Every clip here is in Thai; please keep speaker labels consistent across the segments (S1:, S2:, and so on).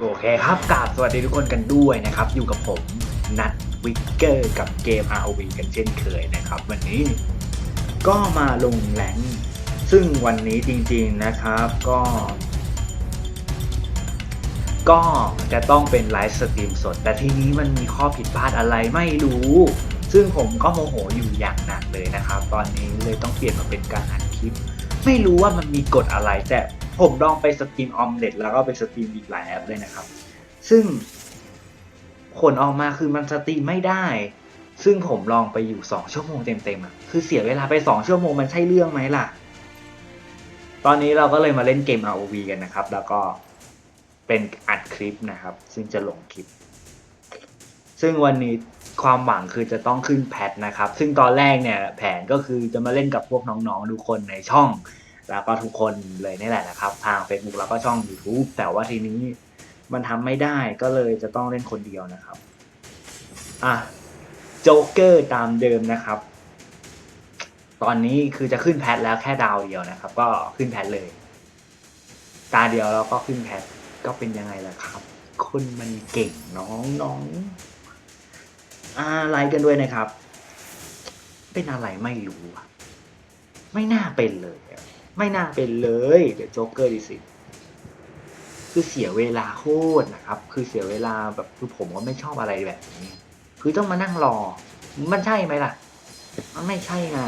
S1: โอเคครับกราบสวัสดีทุกคนกันด้วยนะครับ อยู่กับผมนัทวิกเกอร์กับเกม ROV กันเช่นเคยนะครับ วันนี้ก็มาลงแหลงซึ่งวันนี้จริงๆนะครับก็ ก็จะต้องเป็นไลฟ์สตรีมสด แต่ทีนี้มันมีข้อผิดพลาดอะไรไม่รู้ ซึ่งผมก็โมโหอยู่อย่างหนักเลยนะครับ ตอนนี้เลยต้องเปลี่ยนมาเป็นการอัดคลิป ไม่รู้ว่ามันมีกฎอะไรแต่ ผมลองไปสตรีมออมเล็ตแล้วก็ไปสตรีมอีกหลายแอปเลยนะครับ ซึ่งผลออกมาคือมันสตรีมไม่ได้ ซึ่งผมลองไปอยู่ 2 ชั่วโมงเต็มๆอะคือเสียเวลาไป 2 ชั่วโมงมันใช่เรื่องไหมล่ะ ตอนนี้เราก็เลยมาเล่นเกม ROV กันนะครับ แล้วก็เป็นอัดคลิปนะครับ ซึ่งจะลงคลิป ซึ่งวันนี้ความหวังคือจะต้องขึ้นแพทนะครับ ซึ่งตอนแรกเนี่ยแผนก็คือจะมาเล่นกับพวกน้องๆทุกคนในช่อง แล้วก็ทุกคนเลยนี่แหละนะครับ ทาง Facebook แล้วก็ช่อง YouTube แต่ว่าทีนี้มันทำไม่ได้ก็เลยจะต้องเล่นคนเดียวนะครับอะโจ๊กเกอร์ตามเดิมนะครับ ตอนนี้คือจะขึ้นแพทแล้วแค่ดาวเดียวนะครับ ก็ขึ้นแพทเลย ตาเดียวแล้วก็ขึ้นแพทก็เป็นยังไงล่ะครับ คนมันเก่งน้องน้องอะไรกันด้วยนะครับ เป็นอะไรไม่รู้ไม่น่าเป็นเลย ไม่น่าเป็นเลยเดี๋ยวโจ๊กเกอร์ดิสิคือเสียเวลาโคตรนะครับ คือเสียเวลาแบบคือผมก็ไม่ชอบอะไรแบบนี้ คือต้องมานั่งรอ มันใช่ไหมล่ะ มันไม่ใช่ไง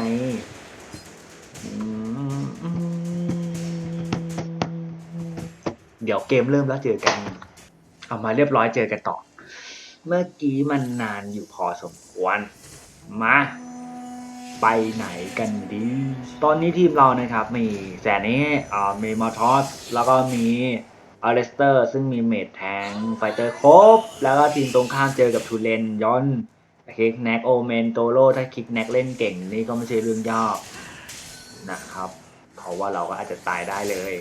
S1: เดี๋ยวเกมเริ่มแล้วเจอกัน เอามาเรียบร้อยเจอกันต่อ เมื่อกี้มันนานอยู่พอสมควร มา ไปไหนกันดี ตอนนี้ทีมเรานะครับ มีแสนนี้อ่ามีมอทอส แล้วก็มีอเลสเตอร์ ซึ่งมีเมดแทงไฟเตอร์ครบ แล้วก็ทีมตรงข้ามเจอกับทูเลนยอนคิกแน็กโอเมนโตโรถ้าคิกแน็กเล่นเก่งนี่ก็ไม่ใช่เรื่องยากนะครับเพราะว่าเราก็อาจจะตายได้เลย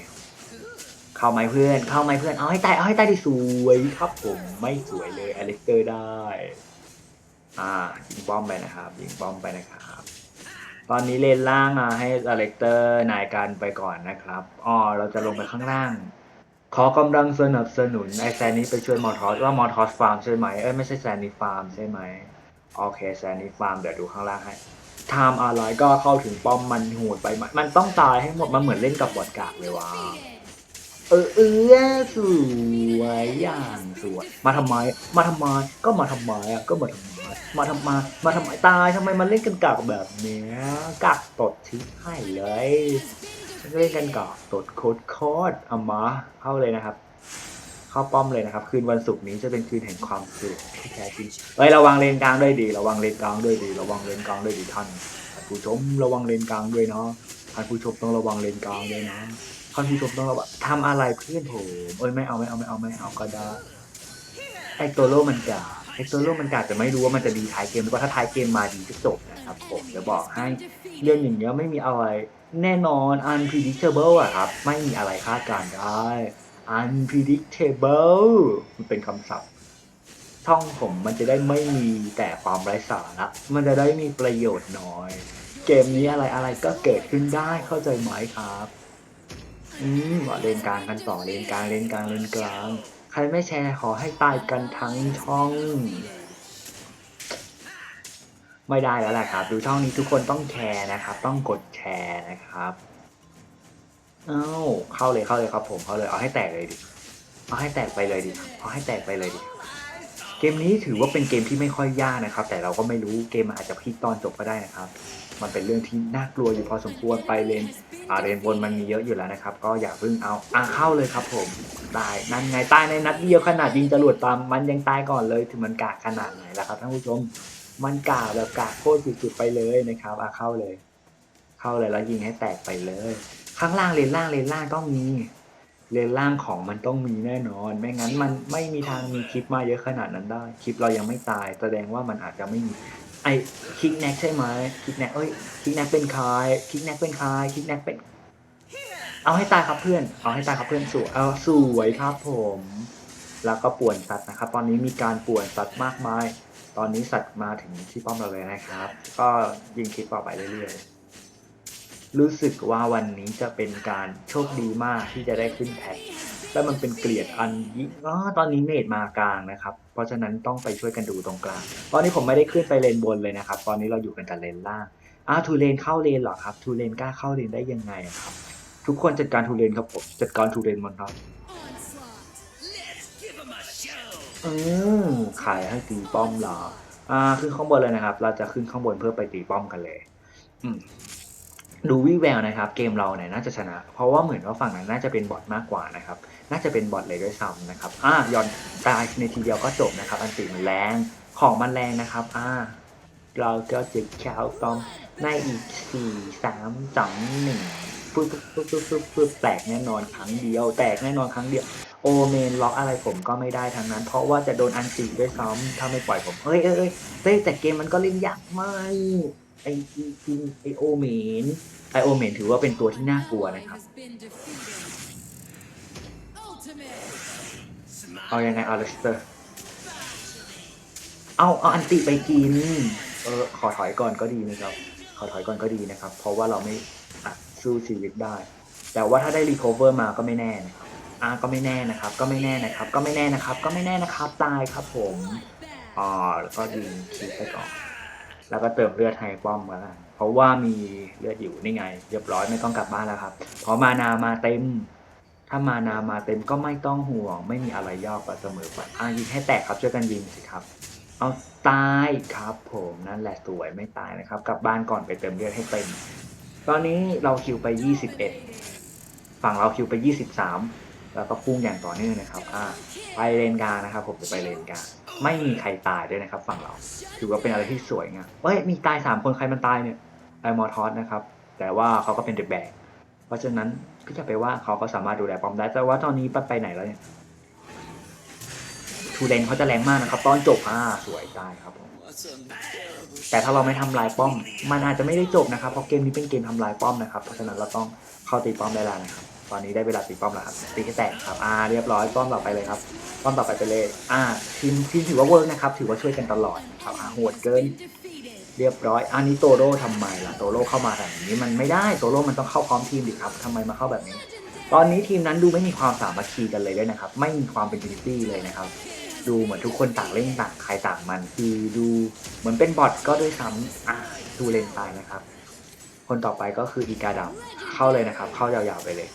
S1: เข้าไหมเพื่อน เข้าไหมเพื่อน เอาให้ตาย เอาให้ตายที่สวยครับผมไม่สวยเลยอเลสเตอร์ได้ อ่ายิงบอมไปนะครับยิงบอมไปนะครับ ตอนนี้เลนล่างอะให้อเล็กเตอร์นายการไปก่อนนะครับอ๋อเราจะลงไปข้างล่าง ขอกำลังสนับสนุนไอแซนนี้ไปช่วยมอทอสว่ามอทอสฟาร์มใช่ไหมเอ้ยไม่ใช่แซนนี่ฟาร์มใช่ไหมโอเคแซนนี่ฟาร์มเดี๋ยวดูข้างล่างให้ไทม์อะไรก็เข้าถึงป้อมมันโหดไปมมันต้องตายให้หมดมันเหมือนเล่นกับบอดกากเลยว่ะเออเออสวยอย่างสวยมาทำไม มาทำไมก็มาทำไมอะก็มาทำไม มาทำไมมาทำไมตายทำไมมันเล่นกันกากแบบเนี้ยกากตดชิบให้เลยเล่นกันกากตดโคตรโคตรเอามาเข้าเลยนะครับ เข้าป้อมเลยนะครับ คืนวันศุกร์นี้จะเป็นคืนแห่งความสุขที่แท้จริงเฮ้ยระวังเลนกลางด้วยดี ระวังเลนกลางด้วยดี ระวังเลนกลางด้วยดีท่านท่านผู้ชมระวังเลนกลางด้วยเนาะท่านผู้ชมต้องระวังเลนกลางด้วยนะท่านผู้ชมต้องระวังทำอะไรเพื่อนผมเอ้ยไม่เอาไม่เอาไม่เอาไม่เอาก็ได้ไอตัวโลมันกา ไอตัวโลมันกาแต่ไม่รู้ว่ามันจะดีท้ายเกมหรือว่าถ้าท้ายเกมมาดีก็จบนะครับผมจะบอกให้เรื่องอย่างเงี้ยไม่มีอะไรแน่นอน unpredictable อะครับ ไม่มีอะไรคาดการได้ unpredictable มันเป็นคำศัพท์ช่องผมมันจะได้ไม่มีแต่ความไร้สาระมันจะได้มีประโยชน์น้อย เกมนี้อะไรอะไรก็เกิดขึ้นได้เข้าใจไหมครับ อืมเลนกลางกันต่อเลนกลางเลนกลางเลนกลางใค รไม่แชร์ขอให้ตายกันทั้งช่อง ไม่ได้แล้วแหละครับ ดูช่องนี้ทุกคนต้องแชร์นะครับ ต้องกดแชร์นะครับ เอ้าเข้าเลยเข้าเลยครับ ผมเข้าเลยเอาให้แตกเลยดิเอาให้แตกไปเลยดิเอาให้แตกไปเลยดิเกมนี้ถือว่าเป็นเกมที่ไม่ค่อยยากนะครับ แต่เราก็ไม่รู้เกมอาจจะพลิกตอนจบก็ได้นะครับ มันเป็นเรื่องที่น่ากลัวอยู่พอสมควรไปเลนอาเลนบนมันมีเยอะอยู่แล้วนะครับ ก็อย่าเพิ่งเอาอ่าเข้าเลยครับผมตายนั่นไงตายในนัดเดียวขนาดยิงจรวดตามมันยังตายก่อนเลยถึงมันกากขนาดไหนล่ะครับท่านผู้ชมมันกากแบบกากโคตรสุดๆไปเลยนะครับอะเข้าเลย เข้าเลยแล้วยิงให้แตกไปเลย ข้างล่างเลนล่างเลนล่างต้องมีเลนล่างของมันต้องมีแน่นอน ไม่งั้นมันไม่มีทางมีคลิปมาเยอะขนาดนั้นได้ คลิปเรายังไม่ตาย แสดงว่ามันอาจจะไม่มี อคลิกแน็กใช่ไหมคลิกแน็กเอ้ยคลิกแน็กเป็นใครคลิกแน็กเป็นใครคลิกแน็กเป็น เอาให้ตายครับเพื่อน เอาให้ตายครับเพื่อนสวยเอาสวยครับผม แล้วก็ป่วนสัตว์นะครับ ตอนนี้มีการป่วนสัตว์มากมาย ตอนนี้สัตว์มาถึงที่ป้อมเราเลยนะครับ ก็ยิงคลิปต่อไปเรื่อยๆ รู้สึกว่าวันนี้จะเป็นการโชคดีมากที่จะได้ขึ้นแพท แล้วมันเป็นเกลียดอันยิอ๋อตอนนี้เมดมากลางนะครับ เพราะฉะนั้นต้องไปช่วยกันดูตรงกลาง ตอนนี้ผมไม่ได้ขึ้นไปเลนบนเลยนะครับ ตอนนี้เราอยู่กันแต่เลนล่างอ้าวทูเลนเข้าเลนเหรอครับทูเลนกล้าเข้าเลนได้ยังไงอะครับ ทุกคนจัดการทูเลนครับผมจัดการทูเลนมันครับอืมขายให้ตีป้อมเหรออ่าขึ้นข้างบนเลยนะครับ เราจะขึ้นข้างบนเพื่อไปตีป้อมกันเลย อืม ดูวิแววนะครับ เกมเราเนี่ยน่าจะชนะ เพราะว่าเหมือนว่าฝั่งนั้นน่าจะเป็นบอทมากกว่านะครับ น่าจะเป็นบอทเลยด้วยซ้ำนะครับอ่ายอนตายในทีเดียวก็จบนะครับ อันติมันแรงของมันแรงนะครับอ่าเราก็จะแคลป้อมในอีกสี่สามสองหนึ่งปึ๊บปึ๊บปึ๊บปึ๊บปึ๊บแตกแน่นอนครั้งเดียว แตกแน่นอนครั้งเดียวโอเมนล็อกอะไรผมก็ไม่ได้ทั้งนั้น เพราะว่าจะโดนอันติด้วยซ้ำถ้าไม่ปล่อยผมเอ้ยเอ้ยเอ้ยเฮ้ยแต่เกมมันก็เล่นยากมาก ไอจิงไอโอเมนไอโอเมนถือว่าเป็นตัวที่น่ากลัวนะครับเอายังไงอาเลสเตอร์เอาเอาอันติไปกินเออขอถอยก่อนก็ดีนะครับ ขอถอยก่อนก็ดีนะครับ เพราะว่าเราไม่อาจสู้ชีวิตได้ แต่ว่าถ้าได้รีคอเวอร์มาก็ไม่แน่นะครับอ่าก็ไม่แน่นะครับ ก็ไม่แน่นะครับ ก็ไม่แน่นะครับ ก็ไม่แน่นะครับ ตายครับผมอ่าแล้วก็ยิงคิดไปก่อน แล้วก็เติมเลือดให้ป้อมมาแล้เพราะว่ามีเลือดอยู่นี่ไง เรียบร้อยไม่ต้องกลับบ้านแล้วครับ เพราะมานามาเต็ม ถ้ามานามาเต็มก็ไม่ต้องห่วง ไม่มีอะไรย่อก็เสมอไปอ่ายิงให้แตกครับช่วยกันยิงสิครับ เอาตายครับ ผมนั่นแหละสวยไม่ตายนะครับ กลับบ้านก่อนไปเติมเลือดให้เต็ม ตอนนี้เราคิวไป 21 ฝั่งเราคิวไป 23 แล้วก็พุ่งอย่างต่อเนื่องนะครับอ่าไปเลนกลางนะครับ ผมจะไปเลนกลาง ไม่มีใครตายด้วยนะครับ ฝั่งเรา ถือว่าเป็นอะไรที่สวยงามเฮ้ย มีตายสามคนใครมันตายเนี่ยไอมอร์ทอสนะครับ แต่ว่าเขาก็เป็นเดอะแบกเพราะฉะนั้นพี่จะไปว่าเขาก็สามารถดูแลป้อมได้ แต่ว่าตอนนี้ปัดไปไหนแล้วเนี่ยทูเลนเขาจะแรงมากนะครับ ตอนจบอ่าสวยตายครับผมแต่ถ้าเราไม่ทำลายป้อม มันอาจจะไม่ได้จบนะครับ เพราะเกมนี้เป็นเกมทำลายป้อมนะครับ เพราะฉะนั้นเราต้องเข้าตีป้อมได้แล้วนะครับ ตอนนี้ได้เวลาตีป้อมแล้วครับตีให้แตกครับอ่าเรียบร้อยป้อมต่อไปเลยครับป้อมต่อไปไปเลยอ่าทีมทีมถือว่าเวิร์กนะครับ ถือว่าช่วยกันตลอดครับอ่าโหดเกิน เรียบร้อยอันนี้โตโร่ทำไมล่ะโตโร่เข้ามาแบบนี้มันไม่ได้โตโร่มันต้องเข้าพร้อมทีมดิครับทำไมมาเข้าแบบนี้ ตอนนี้ทีมนั้นดูไม่มีความสามัคคีกันเลยด้วยนะครับ ไม่มีความเป็นยูนิตี้เลยนะครับดูเหมือนทุกคนต่างเล่นต่างใครต่างมันคือดูเหมือนเป็นบอทก็ด้วยซ้ำอ่าดูเลนตายนะครับ คนต่อไปก็คืออีกาดำเข้าเลยนะครับ เข้ายาวๆไปเลย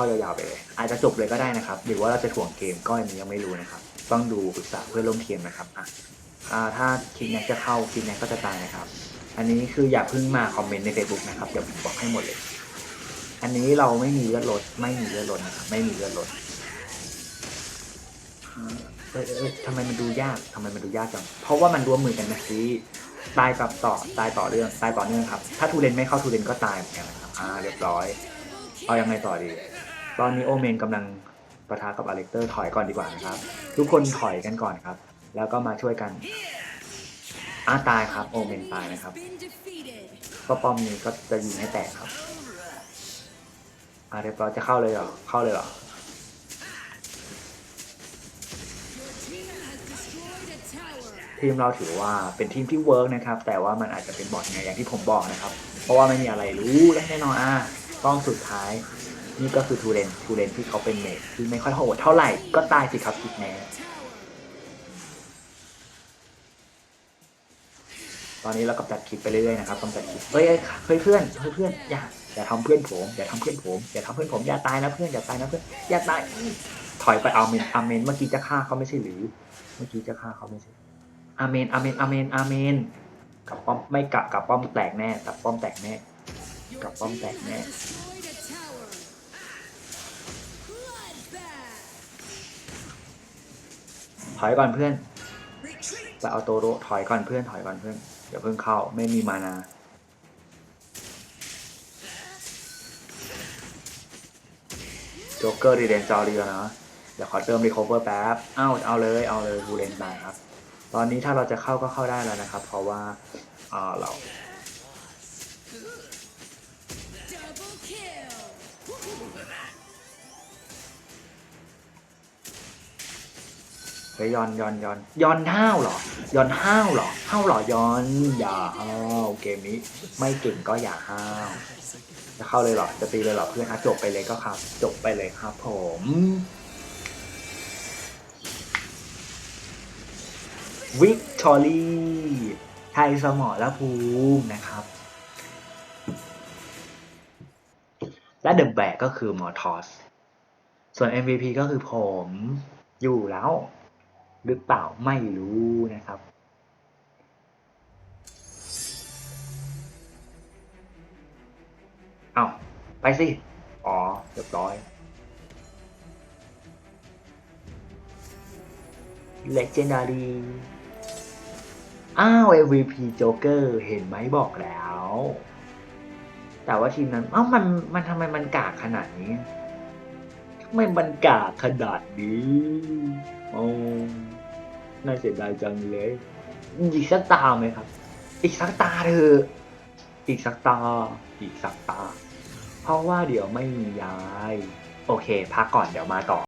S1: เข้ายาวๆไปเลย อาจจะจบเลยก็ได้นะครับ หรือว่าเราจะถ่วงเกมก็อันนี้ยังไม่รู้นะครับ ต้องดูปรึกษาเพื่อนร่วมทีมนะครับอะถ้าคิดแน็กจะเข้าคิดแน็กก็จะตายนะครับ อันนี้คืออย่าเพิ่งมาคอมเมนต์ใน Facebook นะครับเดี๋ยวผมบอกให้หมดเลย อันนี้เราไม่มีเลือดลดไม่มีเลือดลดนะครับไม่มีเลือดลดเอ้ยเออทำไมมันดูยากทำไมมันดูยากจัง เพราะว่ามันรวมมือกันนะสิตายกับต่อตายต่อเรื่องตายต่อเนื่องครับ ถ้าทูเรนไม่เข้าทูเรนก็ตายเหมือนกันนะครับอ่าเรียบร้อย เอายังไงต่อดี ตอนนี้โอเมนกำลังประทะกับอเล็กเตอร์ถอยก่อนดีกว่านะครับ ทุกคนถอยกันก่อนครับ แล้วก็มาช่วยกันอ้าตายครับโอเมนตายนะครับก็ป้อมนี้ก็จะยิงให้แตกครับอ่าเรียบร้อยจะเข้าเลยเหรอเข้าเลยเหรอทีมเราถือว่าเป็นทีมที่เวิร์กนะครับ แต่ว่ามันอาจจะเป็นบอทไงอย่างที่ผมบอกนะครับ เพราะว่าไม่มีอะไรรู้และแน่นอนอะต้องสุดท้าย นี่ก็คือทูเรนทูเรนที่เขาเป็นเมจที่ไม่ค่อยโหดเท่าไหร่ก็ตายสิครับคิดแน่ตอนนี้เรากำจัดคลิปไปเรื่อยๆนะครับกำจัดคลิปเฮ้ยเฮ้ยเพื่อนเฮ้ยเพื่อนอย่าอย่าทำเพื่อนผมอย่าทำเพื่อนผมอย่าทำเพื่อนผมอย่าตายนะเพื่อนอย่าตายนะเพื่อนอย่าตายถอยไปเอาเมนอาเมนเมื่อกี้จะฆ่าเขาไม่ใช่หรือ เมื่อกี้จะฆ่าเขาไม่ใช่อาเมนอาเมนอาเมนอาเมนกับป้อมไม่กะกับป้อมแตกแน่กับป้อมแตกแน่กับป้อมแตกแน่ ถอยก่อนเพื่อนไปเอาโตโรถอยก่อนเพื่อนถอยก่อนเพื่อนอย่าเพิ่งเข้าไม่มีมานาโจ๊กเกอร์ดีเดนจอรีแล้วนะเดี๋ยวขอเติมรีคอเวอร์แป๊บอ้าวเอาเลยเอาเลยบูเลนตายครับ ตอนนี้ถ้าเราจะเข้าก็เข้าได้แล้วนะครับ เพราะว่าเออเรา ฮ้ย้อนย้อนย้อนย้อนห้าวเหรอย้อนห้าวเหรอห้าวเหรอย้อนอย่าห้าวเกมนี้ ไม่เก่งก็อย่าห้าวจะเข้าเลยเหรอจะตีเลยเหรอเพื่อนครับจบไปเลยก็ครับ จบไปเลยครับ ผมวิกตอรี่ไทยสมอและภูมินะครับ และเดอะแบกก็คือมอทอส ส่วน MVP ก็คือผมอยู่แล้ว หรือเปล่าไม่รู้นะครับ เอาไปสิ อ๋อเรียบร้อย Legendary อ้าว MVP Joker เห็นไหมบอกแล้ว แต่ว่าทีมนั้นเอ้ามันมันทำไมมันกากขนาดนี้ทำไมมันกากขนาดนี้ โอ้น่าเสียดายจังเลย อีกสักตาไหมครับ อีกสักตาเถอะอีกสักตา อีกสักตา เพราะว่าเดี๋ยวไม่มีย้าย โอเค พักก่อนเดี๋ยวมาต่อ